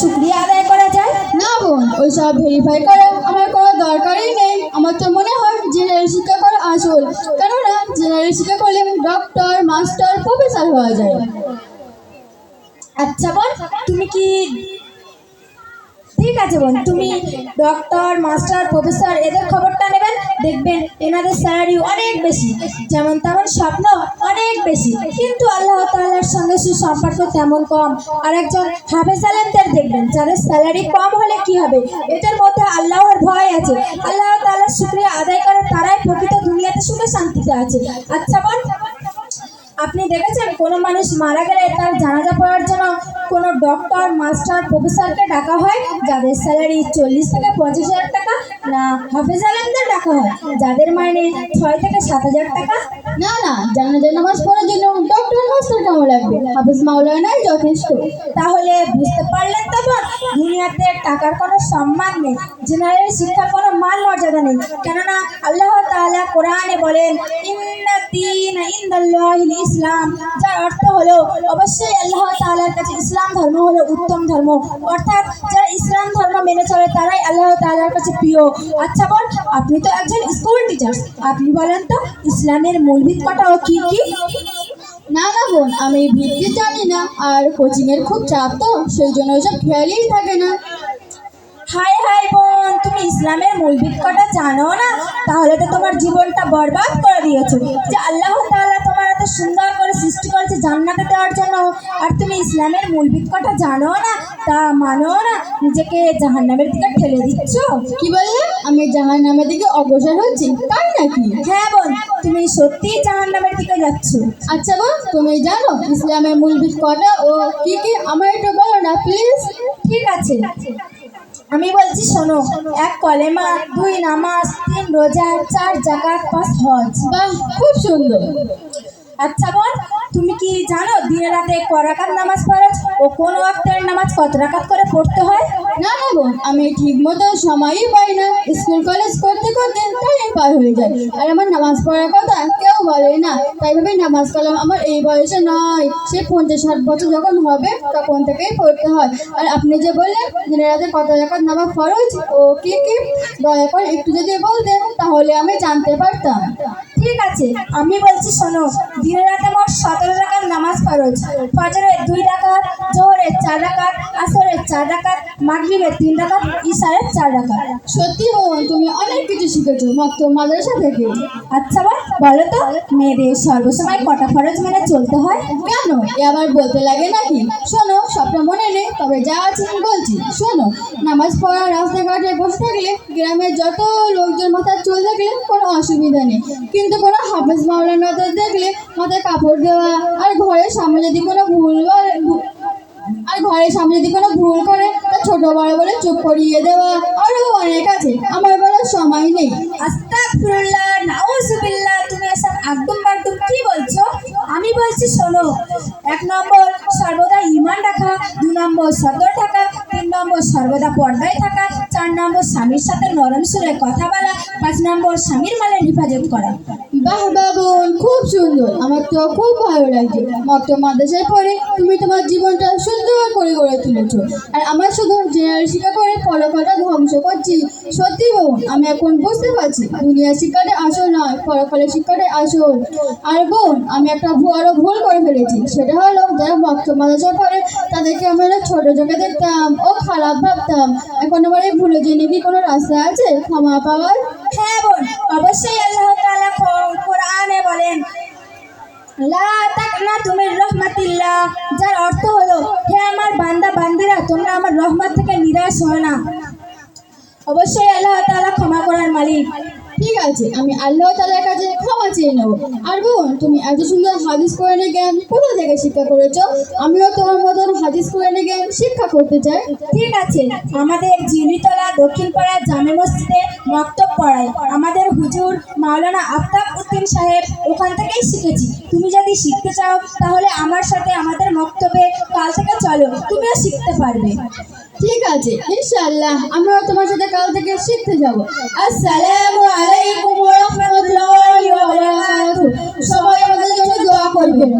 শুক্রিয়া আদায় করা যায়। না বোন ওইসব ভেরিফাই করে আমার কোনো দরকারই নেই। আমার তো মনে হয় জেনারেল শিক্ষা করা আসল। কেননা জেনারেল শিক্ষা করলে ডক্টর মাস্টার প্রফেসর হওয়া যায়। আচ্ছা বোন তুমি কি ঠিক আছে বোন, তুমি ডক্টর মাস্টার প্রফেসর এদের খবরটা নেবেন, দেখবেন এনাদের স্যালারি অনেক বেশি। যেমন তেমন স্বপ্ন অনেক বেশি। কিন্তু আল্লাহ তাআলার সঙ্গে সুসম্পর্ক তেমন কম। আর একজন হাফেজ আলেমদের দেখবেন, যাদের স্যালারি কম হলে কি হবে? এদের মধ্যে আল্লাহর ভয় আছে। আল্লাহ তাআলার শুক্রিয়া আদায় করে তারাই প্রকৃত দুনিয়াতে সুখে শান্তিতে আছে। আচ্ছা বোন আপনি দেখেছেন কোনো মানুষ মারা গেলে তার জানাজা পড়ার জন্য কোনো ডক্টর মাস্টার প্রফেসরকে ডাকা হয় যাদের স্যালারি চল্লিশ থেকে পঁচিশ হাজার টাকা না হাফেজ আলমদের ডাকা হয় যাদের মাইনে ছয় থেকে সাত হাজার টাকা? না না জানাজা নামাজ পড়ার জন্য ডক্টর মাস্টার কেমন লাগবে? হাফেজ মাওলানাই যথেষ্ট। তাহলে বুঝতে পারলেন টাকার কোনো সম্মান নেই। জেনারেল শিক্ষার কোনো মান মর্যাদা নেই। কেননা আল্লাহ তাআলা কোরআনে বলেন ইসলাম যার অর্থ হলো, অবশ্যই আল্লাহ তাআলার কাছে ইসলাম ধর্ম হলো উত্তম ধর্ম। অর্থাৎ যারা ইসলাম ধর্ম মেনে চলে, তারাই আল্লাহ তাআলার কাছে প্রিয়। আচ্ছা বল, আপনি তো একজন স্কুল টিচার। আপনি বলেন তো, ইসলামের মূলভিত কটা ও কি কি? না না বোন, আমি ভিত্তি জানি না। আর কোচিংয়ের খুব চাপ তো সেই জন্য ওইসব খেয়ালই থাকে না। হাই হাই বোন তুমি ইসলামের মূলভিত কটা জানো না? তাহলে তো তোমার জীবনটা বরবাদ করে দিয়েছ। যে আল্লাহ তাআলা তোমার এত সুন্দর করে সৃষ্টি করেছে জান্নাতে দেওয়ার জন্য আর তুমি ইসলামের মূলভিত কটা জানো না তা মানো না নিজেকে জাহান্নামের দিকে ঠেলে দিচ্ছ? কি বললে? আমি জাহান নামের দিকে অগ্রসর হচ্ছি তাই নাকি? হ্যাঁ বোন তুমি সত্যিই জাহান্নামের দিকে যাচ্ছ। আচ্ছা বোন তুমি জানো ইসলামের মূল কটা ও কি কি? আমার একটু বলো না প্লিজ ঠিক আছে। আমি বলছি, শোনো, এক কলেমা দুই নামাজ, তিন রোজা, চার জাকাত, পাঁচ হজ। খুব সুন্দর। আচ্ছা বোন তুমি কি জানো দিনে রাতে ক রাকাত নামাজ ফরজ ও কোন ওয়াক্তের নামাজ কত রাকাত করে পড়তে হয়? না না বোন আমি ঠিক মতো সময়ই পাই না। স্কুল কলেজ করতে করতে টাইম পার হয়ে যায়। আর আমার নামাজ পড়ার কথা কেউ বলে না। তাই ভাবে নামাজ কালাম আমার এই বয়সে নয়। সে পঞ্চাশ ষাট বছর যখন হবে তখন থেকেই পড়তে হয়। আর আপনি যে বললেন দিনের রাতে কত রাকাত নামাজ ফরজ? ও কি কি? দয়া করে একটু যদি বলতেন তাহলে আমি জানতে পারতাম। ঠিক আছে আমি বলছি শোনো। দিনে রাতে মোট সতেরো রাকাত নামাজ ফরজ। ফজরের দুই রাকাত, জোহরের চার রাকাত, আসরের চার রাকাত, মাগরিবের তিন রাকাত ইশারের চার রাকাত। সত্যি বোন তুমি অনেক কিছু শিখেছো মক্ত মাদ্রাসা থেকে। আচ্ছা বোন বলো তো, মেয়েদের সর্বসময় কটা ফরজ মেনে চলতে হয়? কেন? এ আবার বলতে লাগে নাকি? শোনো সবটা মনে নেই, তবে যা আছে বলছি। শোনো, নামাজ পড়া, রাস্তাঘাটে বসে থাকলে গ্রামের যত লোকজন মাথায় চুল দেখলে কোনো অসুবিধা নেই। কিন্তু কোনো হাফেজ মাওলানাদের দেখলে মাথায় কাপড় দেওয়া, আর ঘরের সামনে যদি কোনো ভুল আর ঘরের সামনে যদি কোনো ভুল করে, তা ছোট বড় বলে চুপ করিয়ে দেওয়া আরও অনেক আছে। আমার বলার সময় নেই। আস্তাগফিরুল্লাহ, নাউজুবিল্লাহ, তুমি এসব একদম একদম কি বলছো? আমি বলছি শোনো, এক নম্বর সর্বদা ইমান রাখা, দু নম্বর সদর থাকা, তিন নম্বর সর্বদা পর্দায় থাকা চার নম্বর স্বামীর সাথে নরম সুরে কথা বলা, পাঁচ নম্বর স্বামীর মালের হেফাজত করা। বাহ বাবুন খুব সুন্দর। আমার তো খুব ভালো লাগছে। মত মাদ্রাসায় পড়ে তুমি তোমার জীবনটা সুন্দর করে গড়ে তুলেছো। আর আমার শুধু জেনারেল শিক্ষা করে পরকালটা ধ্বংস করছি। সত্যি বোন, আমি এখন বুঝতে পারছি, দুনিয়া শিক্ষাটা আসল নয় পরকালের শিক্ষাটাই আসল। আর বোন, আমি একটা বড় ভুল করে ফেলেছি। সেটা হলো, যারা ভক্ত মাদ্রাসায় পড়ে, তাদেরকে আমরা ছোট চোখে দেখতাম ও খারাপ ভাবতাম। এখন আমার এই ভুলে জেনে কি কোনো রাস্তা আছে? ক্ষমা পাওয়ার? হ্যাঁ বোন, অবশ্যই আল্লাহ তাআলা কোরআনে বলেন, লা তাকনা তুমি রহমাতিল্লাহ যার অর্থ হলো, হে আমার বান্দা, বান্দিরা, তোমরা আমার রহমত থেকে নিরাশ হয় না। অবশ্যই আল্লাহ তাআলা ক্ষমা করার মালিক। আছে। আমি আল্লাহ তালার কাছে ক্ষমা চেয়ে নেব। আর বোন, তুমি এত সুন্দর হাদিস কোরআনে জ্ঞান কোথা থেকে শিক্ষা করেছ? আমিও তোমার মতন হাদিস কোরআনে জ্ঞান শিক্ষা করতে চাই। ঠিক আছে, আমাদের জিউলিতলা দক্ষিণপাড়া জামে মসজিদে মক্তব পড়ায়। আমাদের হুজুর মাওলানা আফতাব উদ্দিন সাহেব ওখান থেকেই শিখেছি। তুমি যদি শিখতে চাও, তাহলে আমার সাথে আমাদের মক্তবে কাল থেকে চলো। তুমিও শিখতে পারবে। ঠিক আছে, ইনশাআল্লাহ, আমরা তোমার সাথে কাল থেকে শিখতে যাব। আসসালামু আলাইকুম ওয়া রাহমাতুল্লাহি ওয়া বারাকাতুহু। সবাই আমাদের জন্য দোয়া করবেন।